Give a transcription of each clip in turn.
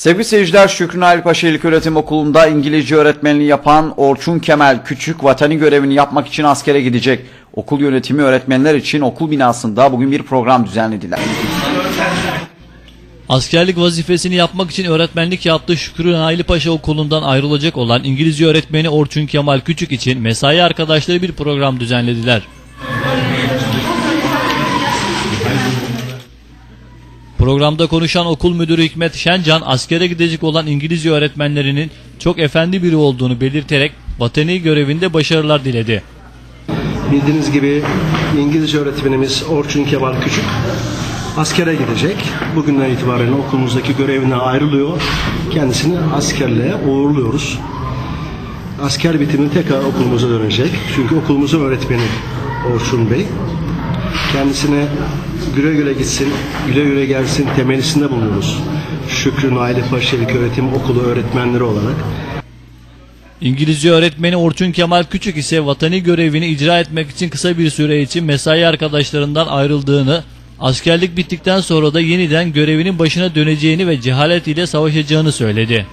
Sevgili seyirciler Şükrü Nail Paşa İlköğretim Okulu'nda İngilizce öğretmenliği yapan Orçun Kemal Küçük vatani görevini yapmak için askere gidecek. Okul yönetimi öğretmenler için okul binasında bugün bir program düzenlediler. Askerlik vazifesini yapmak için öğretmenlik yaptığı Şükrü Naili Paşa Okulu'ndan ayrılacak olan İngilizce öğretmeni Orçun Kemal Küçük için mesai arkadaşları bir program düzenlediler. Programda konuşan okul müdürü Hikmet Şencan askere gidecek olan İngilizce öğretmenlerinin çok efendi biri olduğunu belirterek vatani görevinde başarılar diledi. Bildiğiniz gibi İngilizce öğretmenimiz Orçun Kemal Küçük askere gidecek. Bugünden itibaren okulumuzdaki görevine ayrılıyor. Kendisini askerliğe uğurluyoruz. Asker bitimi tekrar okulumuza dönecek. Çünkü okulumuzun öğretmeni Orçun Bey. Kendisine güle güle gitsin, güle güle gelsin temelisinde bulunuyoruz. Şükrü Naili Paşa İlköğretim Okulu öğretmenleri olarak. İngilizce öğretmeni Orçun Kemal Küçük ise vatani görevini icra etmek için kısa bir süre için mesai arkadaşlarından ayrıldığını, askerlik bittikten sonra da yeniden görevinin başına döneceğini ve cehalet ile savaşacağını söyledi.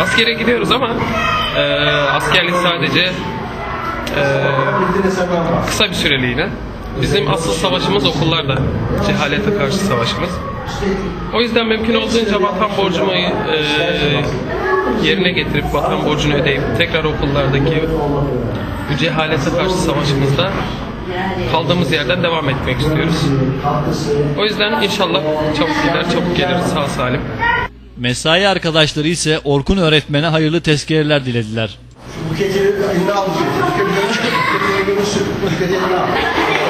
Askere gidiyoruz ama e, askerlik sadece e, kısa bir süreliğine. Bizim asıl savaşımız okullarda. Cehalete karşı savaşımız. O yüzden mümkün olduğunca vatan borcumu e, yerine getirip vatan borcunu ödeyip tekrar okullardaki bu cehalete karşı savaşımızda kaldığımız yerden devam etmek istiyoruz. O yüzden inşallah çabuk gider, çabuk geliriz sağ salim. Mesai arkadaşları ise Orkun öğretmene hayırlı tezkereler dilediler. Buketi eline 不是我的个天呐